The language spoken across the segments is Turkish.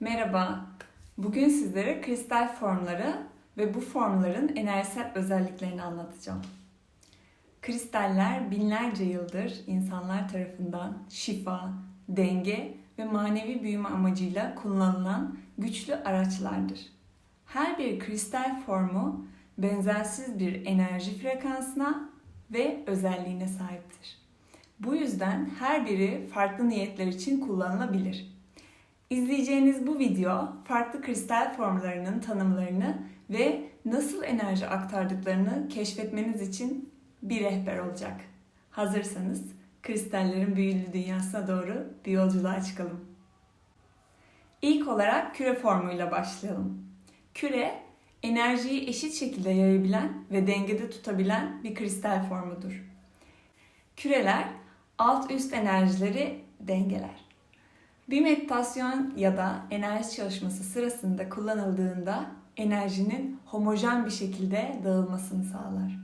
Merhaba. Bugün sizlere kristal formları ve bu formların enerjisel özelliklerini anlatacağım. Kristaller binlerce yıldır insanlar tarafından şifa, denge ve manevi büyüme amacıyla kullanılan güçlü araçlardır. Her bir kristal formu benzersiz bir enerji frekansına ve özelliğine sahiptir. Bu yüzden her biri farklı niyetler için kullanılabilir. İzleyeceğiniz bu video farklı kristal formlarının tanımlarını ve nasıl enerji aktardıklarını keşfetmeniz için bir rehber olacak. Hazırsanız kristallerin büyülü dünyasına doğru bir yolculuğa çıkalım. İlk olarak küre formuyla başlayalım. Küre, enerjiyi eşit şekilde yayabilen ve dengede tutabilen bir kristal formudur. Küreler alt üst enerjileri dengeler. Bir meditasyon ya da enerji çalışması sırasında kullanıldığında enerjinin homojen bir şekilde dağılmasını sağlar.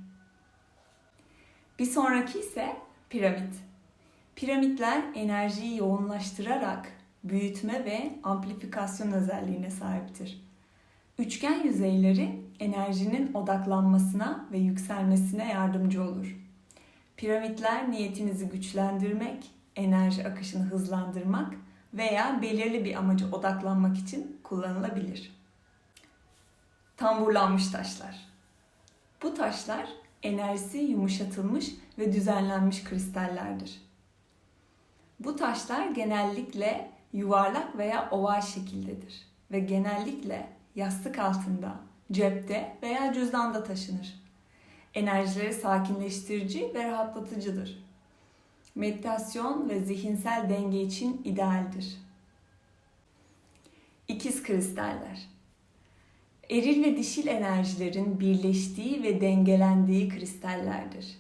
Bir sonraki ise piramit. Piramitler enerjiyi yoğunlaştırarak büyütme ve amplifikasyon özelliğine sahiptir. Üçgen yüzeyleri enerjinin odaklanmasına ve yükselmesine yardımcı olur. Piramitler niyetinizi güçlendirmek, enerji akışını hızlandırmak veya belirli bir amaca odaklanmak için kullanılabilir. Tamburlanmış taşlar. Bu taşlar enerjisi yumuşatılmış ve düzenlenmiş kristallerdir. Bu taşlar genellikle yuvarlak veya oval şekildedir ve genellikle yastık altında, cepte veya cüzdanda taşınır. Enerjileri sakinleştirici ve rahatlatıcıdır meditasyon ve zihinsel denge için idealdir. İkiz kristaller. Eril ve dişil enerjilerin birleştiği ve dengelendiği kristallerdir.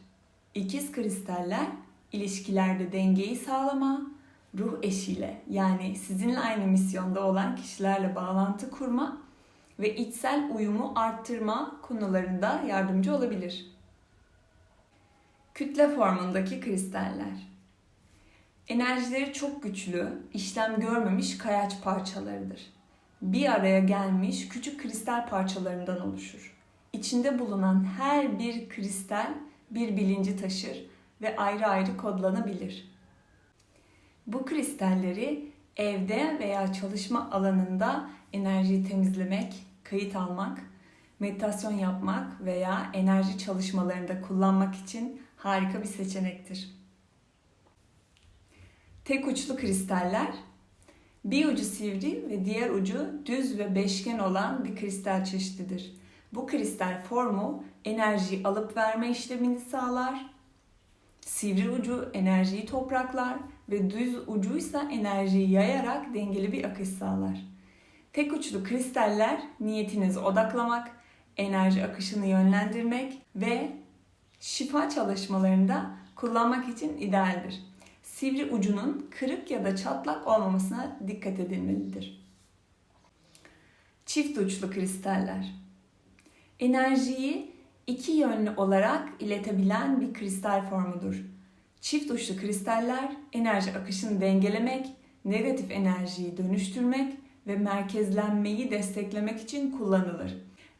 İkiz kristaller ilişkilerde dengeyi sağlama, ruh eşiyle yani sizinle aynı misyonda olan kişilerle bağlantı kurma ve içsel uyumu arttırma konularında yardımcı olabilir. Kütle formundaki kristaller. Enerjileri çok güçlü, işlem görmemiş kayaç parçalarıdır. Bir araya gelmiş küçük kristal parçalarından oluşur. İçinde bulunan her bir kristal bir bilinci taşır ve ayrı ayrı kodlanabilir. Bu kristalleri evde veya çalışma alanında enerjiyi temizlemek, kayıt almak, meditasyon yapmak veya enerji çalışmalarında kullanmak için harika bir seçenektir. Tek uçlu kristaller bir ucu sivri ve diğer ucu düz ve beşgen olan bir kristal çeşididir. Bu kristal formu enerjiyi alıp verme işlemini sağlar. Sivri ucu enerjiyi topraklar ve düz ucuysa enerjiyi yayarak dengeli bir akış sağlar. Tek uçlu kristaller niyetinizi odaklamak, enerji akışını yönlendirmek ve şifa çalışmalarında kullanmak için idealdir. Sivri ucunun kırık ya da çatlak olmamasına dikkat edilmelidir. Çift uçlu kristaller. Enerjiyi iki yönlü olarak iletebilen bir kristal formudur. Çift uçlu kristaller enerji akışını dengelemek, negatif enerjiyi dönüştürmek ve merkezlenmeyi desteklemek için kullanılır.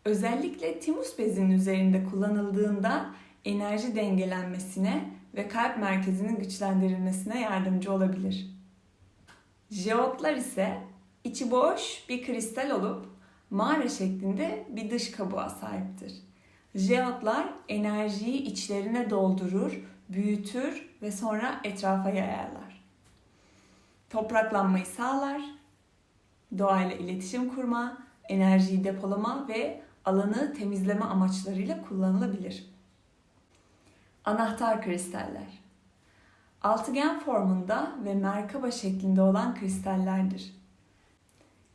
Özellikle timus bezinin üzerinde kullanıldığında enerji dengelenmesine ve kalp merkezinin güçlendirilmesine yardımcı olabilir. Jeotlar ise içi boş bir kristal olup mağara şeklinde bir dış kabuğa sahiptir. Jeotlar enerjiyi içlerine doldurur, büyütür ve sonra etrafa yayarlar. Topraklanmayı sağlar, doğayla iletişim kurma, enerjiyi depolama ve alanı temizleme amaçlarıyla kullanılabilir. Anahtar kristaller. Altıgen formunda ve merkaba şeklinde olan kristallerdir.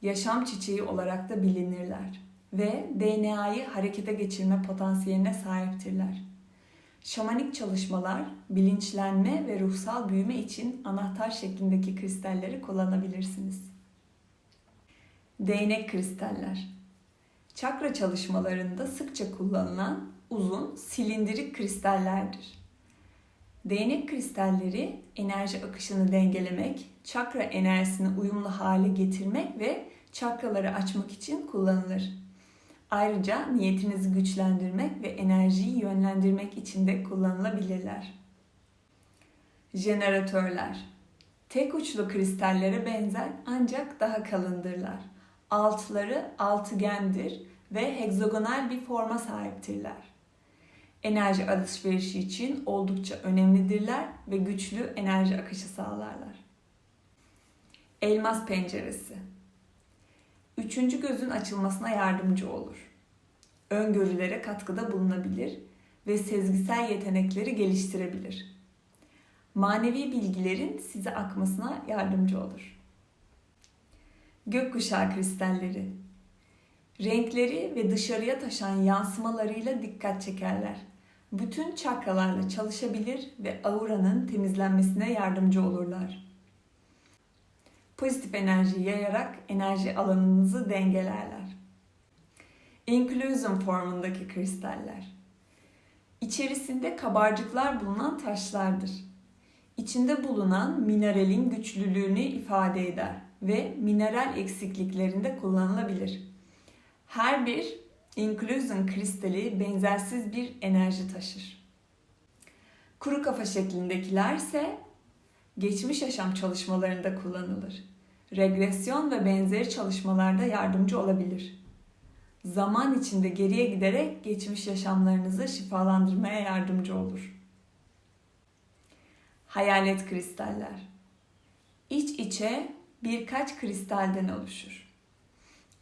Yaşam çiçeği olarak da bilinirler ve DNA'yı harekete geçirme potansiyeline sahiptirler. Şamanik çalışmalar, bilinçlenme ve ruhsal büyüme için anahtar şeklindeki kristalleri kullanabilirsiniz. Değnek kristaller. Çakra çalışmalarında sıkça kullanılan uzun silindirik kristallerdir. Değnek kristalleri enerji akışını dengelemek, çakra enerjisini uyumlu hale getirmek ve çakraları açmak için kullanılır. Ayrıca niyetinizi güçlendirmek ve enerjiyi yönlendirmek için de kullanılabilirler. Jeneratörler Tek uçlu kristallere benzer ancak daha kalındırlar. Altları altıgendir ve hegzagonal bir forma sahiptirler. Enerji alışverişi için oldukça önemlidirler ve güçlü enerji akışı sağlarlar. Elmas penceresi Üçüncü gözün açılmasına yardımcı olur. Öngörülere katkıda bulunabilir ve sezgisel yetenekleri geliştirebilir. Manevi bilgilerin size akmasına yardımcı olur. Gökkuşağı kristalleri Renkleri ve dışarıya taşan yansımalarıyla dikkat çekerler. Bütün çakralarla çalışabilir ve auranın temizlenmesine yardımcı olurlar. Pozitif enerji yayarak enerji alanınızı dengelerler. Inclusion formundaki kristaller. İçerisinde kabarcıklar bulunan taşlardır. İçinde bulunan mineralin güçlülüğünü ifade eder ve mineral eksikliklerinde kullanılabilir. Her bir Inclusion kristali benzersiz bir enerji taşır. Kuru kafa şeklindekiler ise geçmiş yaşam çalışmalarında kullanılır. Regresyon ve benzeri çalışmalarda yardımcı olabilir. Zaman içinde geriye giderek geçmiş yaşamlarınızı şifalandırmaya yardımcı olur. Hayalet kristaller. İç içe birkaç kristalden oluşur.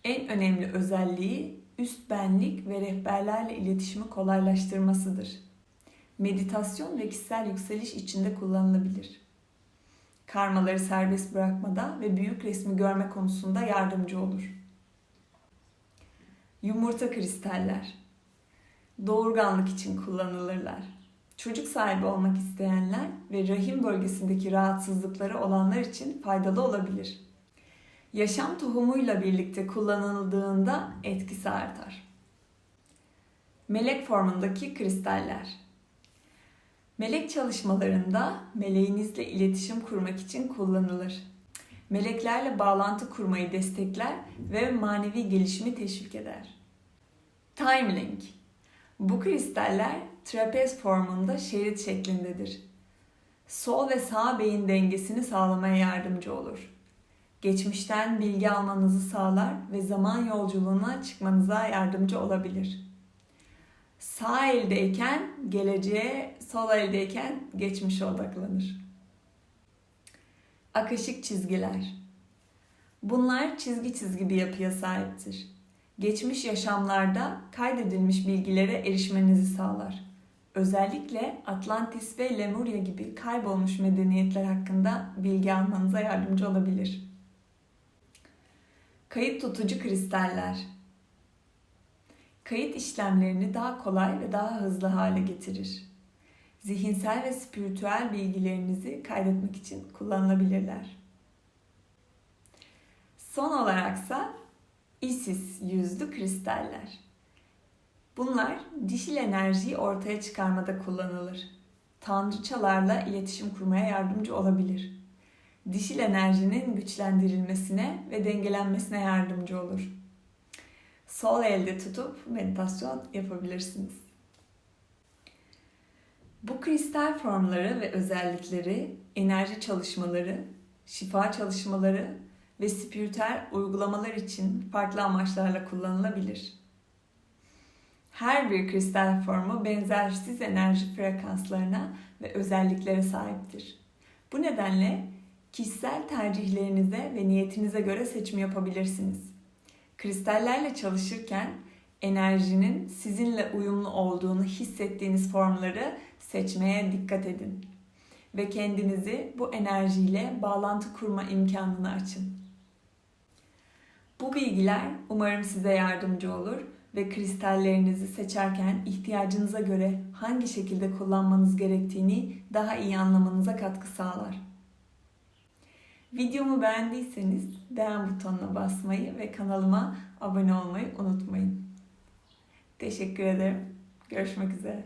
En önemli özelliği üst benlik ve rehberlerle iletişimi kolaylaştırmasıdır. Meditasyon ve kişisel yükseliş içinde kullanılabilir. Karmaları serbest bırakmada ve büyük resmi görme konusunda yardımcı olur. Yumurta kristaller doğurganlık için kullanılırlar. Çocuk sahibi olmak isteyenler ve rahim bölgesindeki rahatsızlıkları olanlar için faydalı olabilir yaşam tohumuyla birlikte kullanıldığında etkisi artar. Melek formundaki kristaller. Melek çalışmalarında meleğinizle iletişim kurmak için kullanılır. Meleklerle bağlantı kurmayı destekler ve manevi gelişimi teşvik eder. Timelink. Bu kristaller trapez formunda şerit şeklindedir. Sol ve sağ beyin dengesini sağlamaya yardımcı olur geçmişten bilgi almanızı sağlar ve zaman yolculuğuna çıkmanıza yardımcı olabilir. Sağ eldeyken geleceğe, sol eldeyken geçmişe odaklanır. Akışık çizgiler. Bunlar çizgi çizgi bir yapıya sahiptir. Geçmiş yaşamlarda kaydedilmiş bilgilere erişmenizi sağlar. Özellikle Atlantis ve Lemuria gibi kaybolmuş medeniyetler hakkında bilgi almanıza yardımcı olabilir. Kayıt tutucu kristaller. Kayıt işlemlerini daha kolay ve daha hızlı hale getirir. Zihinsel ve spiritüel bilgilerinizi kaydetmek için kullanılabilirler. Son olaraksa Isis yüzlü kristaller. Bunlar dişil enerjiyi ortaya çıkarmada kullanılır. Tanrıçalarla iletişim kurmaya yardımcı olabilir dişil enerjinin güçlendirilmesine ve dengelenmesine yardımcı olur. Sol elde tutup meditasyon yapabilirsiniz. Bu kristal formları ve özellikleri enerji çalışmaları, şifa çalışmaları ve spiritüel uygulamalar için farklı amaçlarla kullanılabilir. Her bir kristal formu benzersiz enerji frekanslarına ve özelliklere sahiptir. Bu nedenle Kişisel tercihlerinize ve niyetinize göre seçim yapabilirsiniz. Kristallerle çalışırken enerjinin sizinle uyumlu olduğunu hissettiğiniz formları seçmeye dikkat edin ve kendinizi bu enerjiyle bağlantı kurma imkanını açın. Bu bilgiler umarım size yardımcı olur ve kristallerinizi seçerken ihtiyacınıza göre hangi şekilde kullanmanız gerektiğini daha iyi anlamanıza katkı sağlar. Videomu beğendiyseniz beğen butonuna basmayı ve kanalıma abone olmayı unutmayın. Teşekkür ederim. Görüşmek üzere.